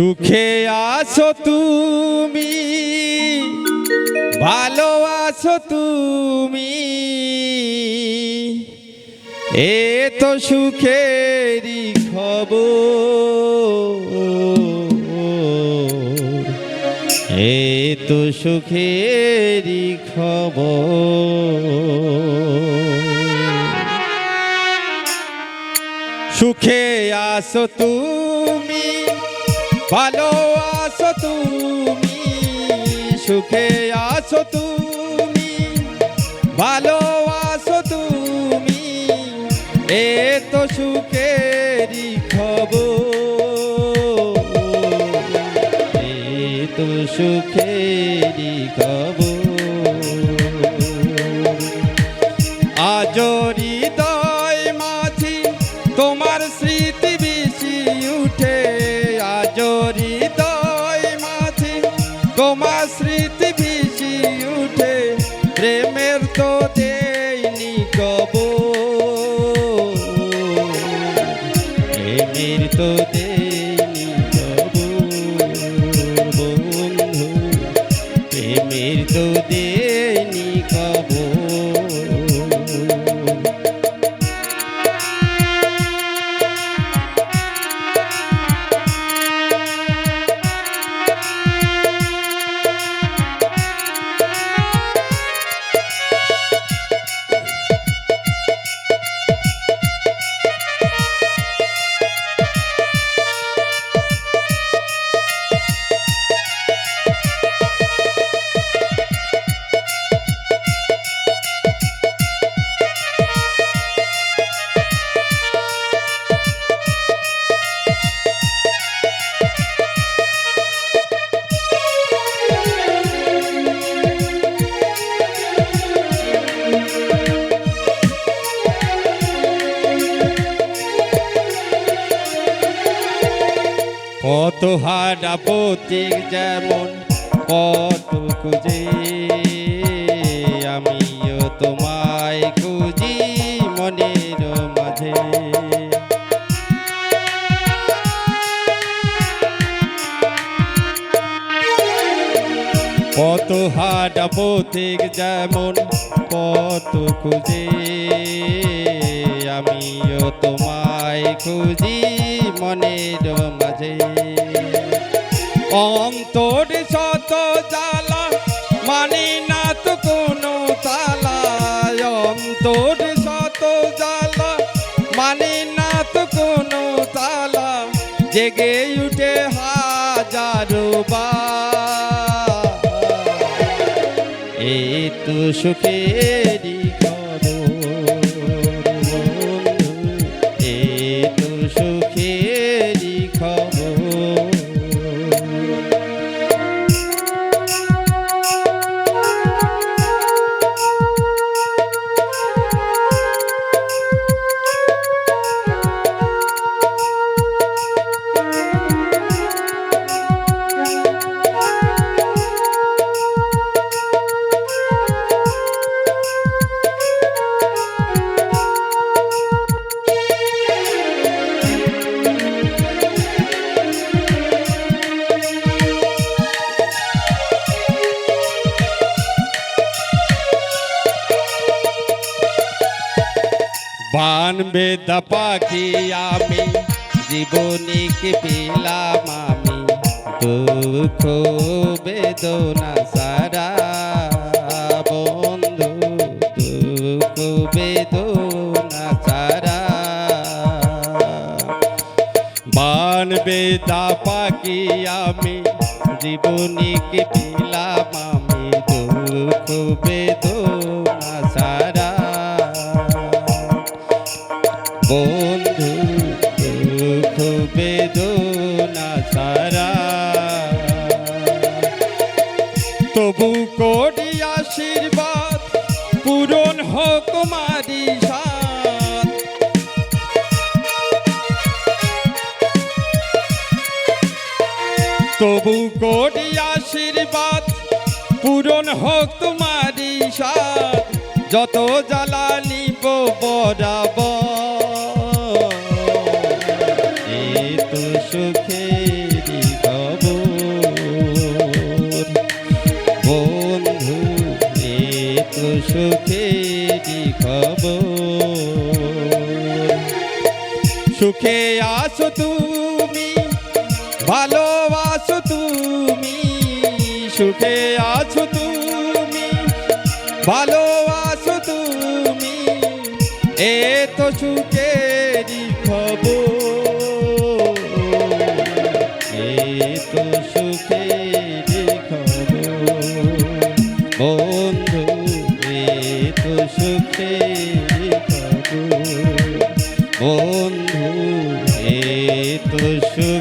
সুখে আছো তুমি, ভালো আছো তুমি। এ তো সুখেরই খবর। এ তো সুখেরই খবর। সুখে আসো তুমি ভালো আছো তুমি, সুখে আসো তুমি ভালো আছো তুমি, এ তো সুখেরই খবর, এ তো সুখেরই খবর। প্রেমের তো দেয়নি কব প্রেমের তো দেয়নি কব বন্ধু। প্রেমের তো দেয়নি কত হাডা প্রতীক যেমন, কত খুঁজে আমিও তোমায় খুঁজি মনের মাঝে। কত হাডা প্রতীক যেমন, কত খুঁজে আমিও তোমায় খুঁজি মনের মাঝে। অন্তর শত জ্বালা মানে না তো কোনো তালা। অন্তর শত জ্বালা মানে না তো কোনো তালা। জেগে উঠে হাজারো বার। এই তো সুখেরই বান বেদা পাখি আমি জীবনীকে পেলাম আমি? দুঃখ বেদনা সারা, বন্ধু, দুঃখ বেদনা সারা। বান বেদা পাখি আমি জীবনীকে পেলাম আমি? দুঃখ বেদনা সারা। বন্ধু, দুঃখ, বেদনা সারা তবু করি আশীর্বাদ, পূরণ হোক মারি তবু করি আশীর্বাদ, পূরণ হোক তোমারি সাথ। যত জ্বালানিব বরাবর। সুখে আসো তুমি ভালোবাসো তুমি সুখে আছো তুমি ভালোবাসো তুমি। এ তো সুখে বন্ধু এ তো সুখ